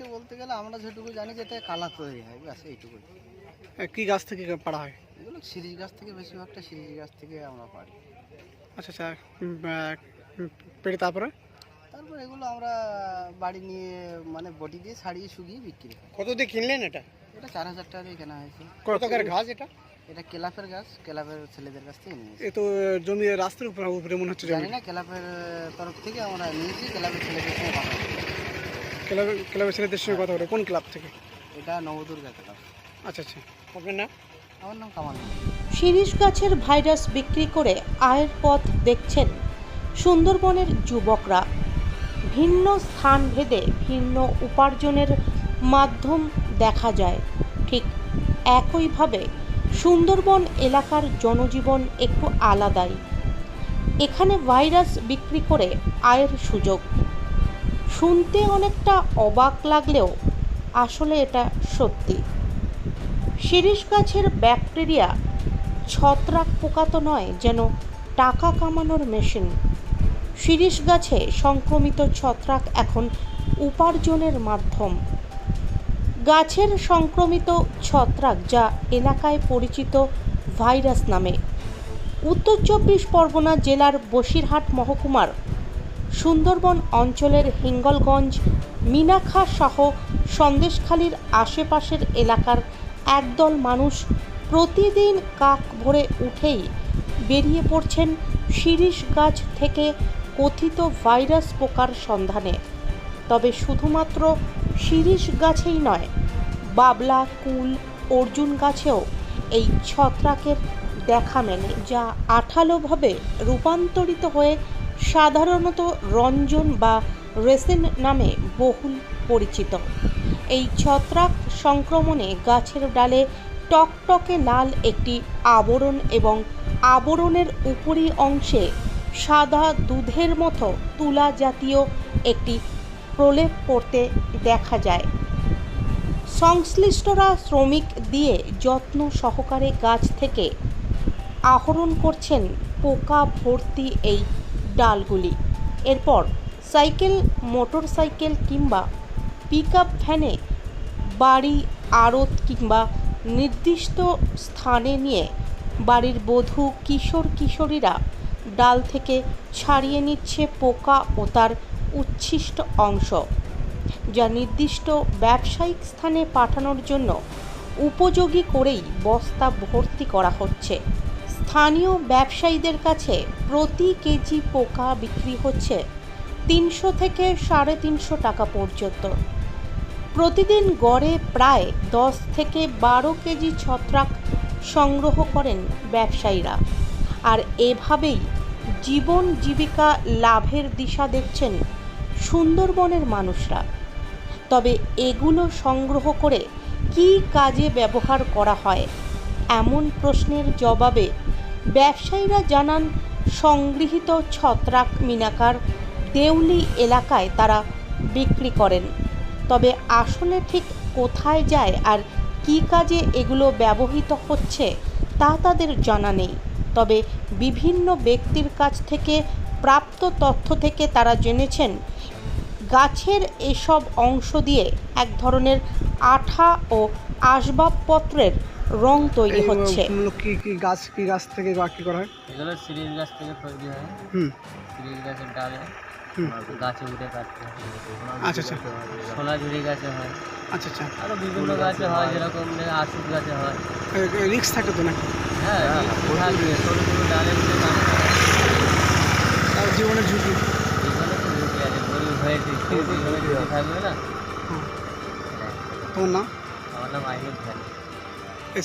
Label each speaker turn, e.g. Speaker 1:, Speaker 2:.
Speaker 1: হচ্ছে বলতে গেলে আমরা যেটুকু জানি যে এটা কালা তৈরি হয় ব্যাস এইটুকুই।
Speaker 2: কি গাছ থেকে পাড়া হয়?
Speaker 1: এগুলো সিরিজ গাছ থেকে বেশিরভাগটা সিরিজ গাছ থেকে আমরা পারি
Speaker 2: আচ্ছা আচ্ছা পেড়ে তারপরে?
Speaker 1: তারপর এগুলো আমরা বাড়ি নিয়ে মানে বটি দিয়ে ছাড়িয়ে শুকিয়ে বিক্রি করি।
Speaker 2: কত দিয়ে কিনলেন এটা?
Speaker 1: এটা চার হাজার টাকা দিয়ে কেনা হয়েছে।
Speaker 2: কতকার ঘাস এটা?
Speaker 1: এটা কেলাপের গাছ কেলাপের ছেলেদের কাছ থেকে নিয়েছি।
Speaker 2: এ তো জমি রাস্তার উপরে উপরে মনে হচ্ছে
Speaker 1: জানি না ক্লাবের তরফ থেকে আমরা নিয়েছি ক্লাবের ছেলেদের সঙ্গে কথা।
Speaker 2: ক্লাবের ক্লাবের ছেলেদের সঙ্গে কথা বলে কোন ক্লাব থেকে?
Speaker 1: এটা নবদুর্গা ক্লাব।
Speaker 2: আচ্ছা আচ্ছা। আপনার নাম?
Speaker 1: আমার নাম কামাল
Speaker 3: শিরীষ গাছের ভাইরাস বিক্রি করে আয়ের পথ দেখছেন সুন্দরবনের যুবকরা। ভিন্ন স্থান ভেদে ভিন্ন উপার্জনের মাধ্যম দেখা যায়। ঠিক একইভাবে সুন্দরবন এলাকার জনজীবন একটু আলাদাই। এখানে ভাইরাস বিক্রি করে আয়ের সুযোগ। শুনতে অনেকটা অবাক লাগলেও আসলে এটা সত্যি। শিরীষ গাছের ব্যাকটেরিয়া ছত্রাক পোকা তো নয় যেন টাকা কামানোর মেশিন। শিরীষ গাছে সংক্রমিত ছত্রাক এখন উপার্জনের মাধ্যম। গাছের সংক্রমিত ছত্রাক যা এলাকায় পরিচিত ভাইরাস নামে। উত্তর চব্বিশ পরগনা জেলার বসিরহাট মহকুমার সুন্দরবন অঞ্চলের হিঙ্গলগঞ্জ মিনাখা সহ সন্দেশখালীর আশেপাশের এলাকার একদল মানুষ প্রতিদিন কাক ভরে উঠেই বেরিয়ে পড়ছেন শিরীষ গাছ থেকে কথিত ভাইরাস পোকার সন্ধানে। তবে শুধুমাত্র শিরীষ গাছেই নয়, বাবলা, কুল, অর্জুন গাছেও এই ছত্রাকের দেখা মেলে, যা আঠালোভাবে রূপান্তরিত হয়ে সাধারণত রঞ্জন বা রেসিন নামে বহুল পরিচিত। এই ছত্রাক সংক্রমণে গাছের ডালে টকটকে লাল একটি আবরণ এবং আবরণের উপরি অংশে সাদা দুধের মতো তুলা জাতীয় একটি প্রলেপ পড়তে দেখা যায়। সংশ্লিষ্টরা শ্রমিক দিয়ে যত্ন সহকারে গাছ থেকে আহরণ করছেন পোকা ভর্তি এই ডালগুলি। এরপর সাইকেল মোটর সাইকেল কিংবা পিক আপ ভ্যানে বাড়ি, আড়ত কিংবা নির্দিষ্ট স্থানে নিয়ে বাড়ির বধূ, কিশোর, কিশোরীরা ডাল থেকে ছাড়িয়ে নিচ্ছে পোকা ও তার উচ্ছিষ্ট অংশ, যা নির্দিষ্ট ব্যবসায়িক স্থানে পাঠানোর জন্য উপযোগী করেই বস্তা ভর্তি করা হচ্ছে। স্থানীয় ব্যবসায়ীদের কাছে প্রতি কেজি পোকা বিক্রি হচ্ছে তিনশো থেকে সাড়ে তিনশো টাকা পর্যন্ত। প্রতিদিন গড়ে প্রায় দশ থেকে বারো কেজি ছত্রাক সংগ্রহ করেন ব্যবসায়ীরা। আর এভাবেই জীবন জীবিকা লাভের দিশা দেখছেন সুন্দরবনের মানুষরা। তবে এগুলো সংগ্রহ করে কী কাজে ব্যবহার করা হয়? এমন প্রশ্নের জবাবে ব্যবসায়ীরা জানান, সংগৃহীত ছত্রাক মিনাকার দেউলি এলাকায় তারা বিক্রি করেন। তবে আসলে ঠিক কোথায় যায় আর কী কাজে এগুলো ব্যবহৃত হচ্ছে তা তাদের জানা নেই। তবে বিভিন্ন ব্যক্তির কাছ থেকে প্রাপ্ত তথ্য থেকে তারা জেনেছেন, গাছের এসব অংশ দিয়ে এক ধরনের আঠা ও আসবাবপত্রের রং তৈরি হচ্ছে।
Speaker 2: উম, কি কি গাছ কি গাছ থেকে বা কি করা হয়?
Speaker 4: এগুলো সিরিজ গাছ থেকে তৈরি হয়।
Speaker 2: হুম।
Speaker 4: সিরিজ গাছের ডালে।
Speaker 2: হুম।
Speaker 4: গাছে উঠে কাটতে হয়।
Speaker 2: আচ্ছা আচ্ছা।
Speaker 4: গাছে হয়।
Speaker 2: আচ্ছা আচ্ছা।
Speaker 4: আরও বিভিন্ন গাছে হয় যেরকম আশুক গাছে হয়।
Speaker 2: রিক্স থাকে তো
Speaker 4: হ্যাঁ রিস্ক থাকবে সরু সরু ডালে উঠে
Speaker 2: তার জীবনের ঝুঁকি।
Speaker 4: এগুলো তো ঝুঁকি আছে গরিব হয়েছে সেই থাকবে না।
Speaker 2: হুম। তোমার নাম?
Speaker 4: আমার নাম আইনুল খান।